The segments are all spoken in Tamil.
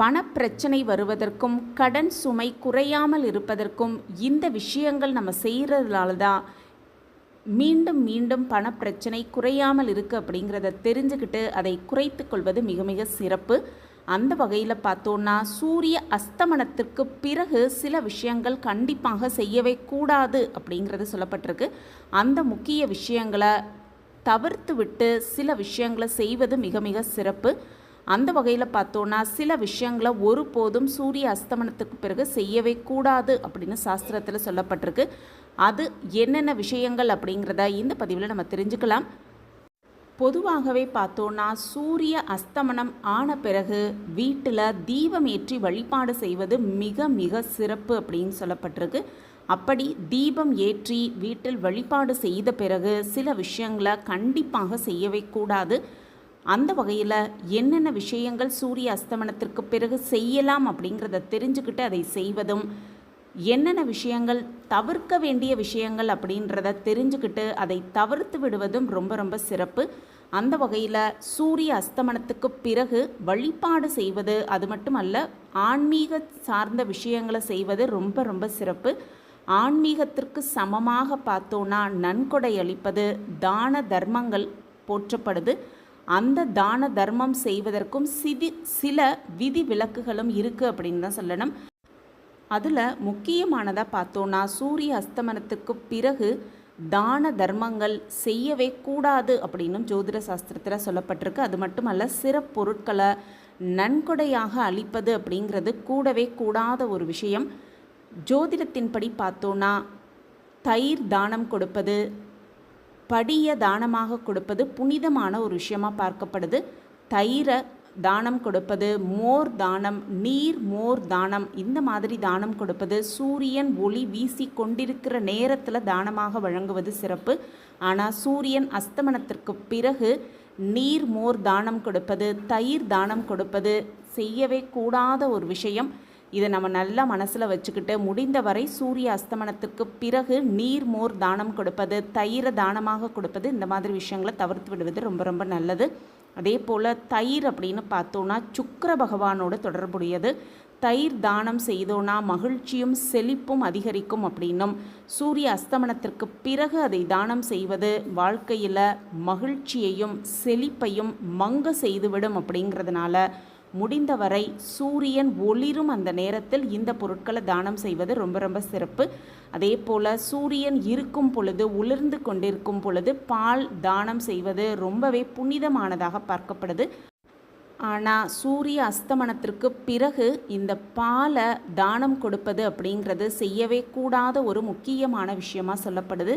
பணப்பிரச்சனை வருவதற்கும் கடன் சுமை குறையாமல் இருப்பதற்கும் இந்த விஷயங்கள் நம்ம செய்கிறதுனால தான் மீண்டும் மீண்டும் பணப்பிரச்சனை குறையாமல் இருக்குது அப்படிங்கிறத தெரிஞ்சுக்கிட்டு அதை குறைத்து கொள்வது மிக மிக சிறப்பு. அந்த வகையில் பார்த்தோன்னா சூரிய அஸ்தமனத்திற்கு பிறகு சில விஷயங்கள் கண்டிப்பாக செய்யவே கூடாது அப்படிங்கிறது சொல்லப்பட்டிருக்கு. அந்த முக்கிய விஷயங்களை தவிர்த்து விட்டு சில விஷயங்களை செய்வது மிக மிக சிறப்பு. அந்த வகையில் பார்த்தோன்னா சில விஷயங்களை ஒருபோதும் சூரிய அஸ்தமனத்துக்கு பிறகு செய்யவே கூடாது அப்படின்னு சாஸ்திரத்தில் சொல்லப்பட்டிருக்கு. அது என்னென்ன விஷயங்கள் அப்படிங்கிறத இந்த பதிவில் நம்ம தெரிஞ்சுக்கலாம். பொதுவாகவே பார்த்தோன்னா சூரிய அஸ்தமனம் ஆன பிறகு வீட்டில் தீபம் ஏற்றி வழிபாடு செய்வது மிக மிக சிறப்பு அப்படின்னு சொல்லப்பட்டிருக்கு. அப்படி தீபம் ஏற்றி வீட்டில் வழிபாடு செய்த பிறகு சில விஷயங்களை கண்டிப்பாக செய்யவே கூடாது. அந்த வகையில் என்னென்ன விஷயங்கள் சூரிய அஸ்தமனத்திற்கு பிறகு செய்யலாம் அப்படிங்கிறத தெரிஞ்சுக்கிட்டு அதை செய்வதும் என்னென்ன விஷயங்கள் தவிர்க்க வேண்டிய விஷயங்கள் அப்படின்றத தெரிஞ்சுக்கிட்டு அதை தவிர்த்து விடுவதும் ரொம்ப ரொம்ப சிறப்பு. அந்த வகையில் சூரிய அஸ்தமனத்துக்கு பிறகு வழிபாடு செய்வது அது மட்டுமல்ல ஆன்மீக சார்ந்த விஷயங்களை செய்வது ரொம்ப ரொம்ப சிறப்பு. ஆன்மீகத்திற்கு சமமாக பார்த்தோன்னா நன்கொடை அளிப்பது தான தர்மங்கள் போற்றப்படுது. அந்த தான தர்மம் செய்வதற்கும் சிதி சில விதி விலக்குகளும் இருக்குது அப்படின்னு தான் சொல்லணும். அதில் முக்கியமானதாக பார்த்தோன்னா சூரிய அஸ்தமனத்துக்கு பிறகு தான தர்மங்கள் செய்யவே கூடாது அப்படின்னும் ஜோதிட சாஸ்திரத்தில் சொல்லப்பட்டிருக்கு. அது மட்டுமல்ல சிறப்பொருட்களை நன்கொடையாக அளிப்பது அப்படிங்கிறது கூடவே கூடாத ஒரு விஷயம். ஜோதிடத்தின்படி பார்த்தோன்னா தயிர் தானம் கொடுப்பது படிய தானமாக கொடுப்பது புனிதமான ஒரு விஷயமா பார்க்கப்படுது. தயிரை தானம் கொடுப்பது மோர் தானம் நீர் மோர் தானம் இந்த மாதிரி தானம் கொடுப்பது சூரியன் ஒளி வீசி கொண்டிருக்கிற நேரத்தில் தானமாக வழங்குவது சிறப்பு. ஆனால் சூரியன் அஸ்தமனத்திற்கு பிறகு நீர் மோர் தானம் கொடுப்பது தயிர் தானம் கொடுப்பது செய்யவே கூடாத ஒரு விஷயம். இதை நம்ம நல்லா மனசில் வச்சுக்கிட்டு முடிந்தவரை சூரிய அஸ்தமனத்துக்கு பிறகு நீர் மோர் தானம் கொடுப்பது தயிரை தானமாக கொடுப்பது இந்த மாதிரி விஷயங்களை தவிர்த்து விடுவது ரொம்ப ரொம்ப நல்லது. அதே போல் தயிர் அப்படின்னு பார்த்தோன்னா சுக்கர பகவானோட தொடர்புடையது. தயிர் தானம் செய்தோன்னா மகிழ்ச்சியும் செழிப்பும் அதிகரிக்கும் அப்படின்னும். சூரிய அஸ்தமனத்திற்கு பிறகு அதை தானம் செய்வது வாழ்க்கையில் மகிழ்ச்சியையும் செழிப்பையும் மங்க செய்துவிடும் அப்படிங்கிறதுனால முடிந்தவரை சூரியன் ஒளிரும் அந்த நேரத்தில் இந்த பொருட்களை தானம் செய்வது ரொம்ப ரொம்ப சிறப்பு. அதே போல் சூரியன் இருக்கும் பொழுது உலர்ந்து கொண்டிருக்கும் பொழுது பால் தானம் செய்வது ரொம்பவே புனிதமானதாக பார்க்கப்படுது. ஆனால் சூரிய அஸ்தமனத்திற்கு பிறகு இந்த பாலை தானம் கொடுப்பது அப்படிங்கிறது செய்யவே கூடாத ஒரு முக்கியமான விஷயமாக சொல்லப்படுது.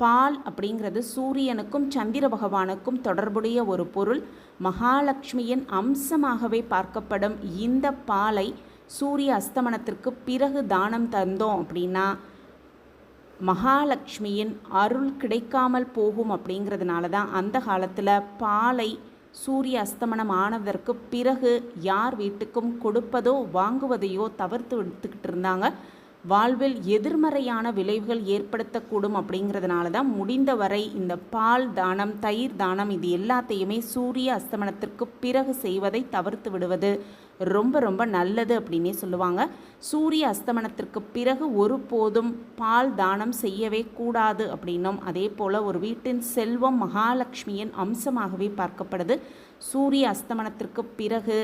பால் அப்படிங்கிறது சூரியனுக்கும் சந்திர பகவானுக்கும் தொடர்புடைய ஒரு பொருள். மகாலட்சுமியின் அம்சமாகவே பார்க்கப்படும் இந்த பாலை சூரிய அஸ்தமனத்திற்கு பிறகு தானம் தந்தோம் அப்படின்னா மகாலட்சுமியின் அருள் கிடைக்காமல் போகும் அப்படிங்கிறதுனால தான் அந்த காலத்தில் பாலை சூரிய அஸ்தமனம் ஆனதற்கு பிறகு யார் வீட்டுக்கும் கொடுப்பதோ வாங்குவதையோ தவிர்த்து எடுத்துக்கிட்டு இருந்தாங்க. வாழ்வில் எதிர்மறையான விளைவுகள் ஏற்படுத்தக்கூடும் அப்படிங்கிறதுனால தான் முடிந்தவரை இந்த பால் தானம் தயிர் தானம் இது எல்லாத்தையுமே சூரிய அஸ்தமனத்திற்கு பிறகு செய்வதை தவிர்த்து விடுவது ரொம்ப ரொம்ப நல்லது அப்படின்னே சொல்லுவாங்க. சூரிய அஸ்தமனத்திற்கு பிறகு ஒருபோதும் பால் தானம் செய்யவே கூடாது அப்படின்னும் அதே போல் ஒரு வீட்டின் செல்வம் மகாலட்சுமியின் அம்சமாகவே பார்க்கப்படுது. சூரிய அஸ்தமனத்திற்கு பிறகு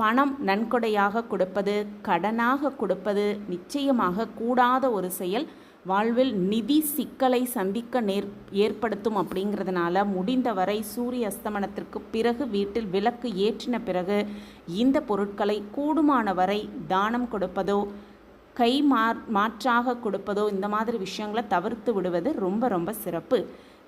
பணம் நன்கொடையாக கொடுப்பது கடனாக கொடுப்பது நிச்சயமாக கூடாத ஒரு செயல். வாழ்வில் நிதி சிக்கலை சந்திக்க நேர் ஏற்படுத்தும் அப்படிங்கிறதுனால முடிந்தவரை சூரிய அஸ்தமனத்திற்கு பிறகு வீட்டில் விளக்கு ஏற்றின பிறகு இந்த பொருட்களை கூடுமான வரை தானம் கொடுப்பதோ கை மார் மாற்றாக கொடுப்பதோ இந்த மாதிரி விஷயங்களை தவிர்த்து விடுவது ரொம்ப ரொம்ப சிறப்பு.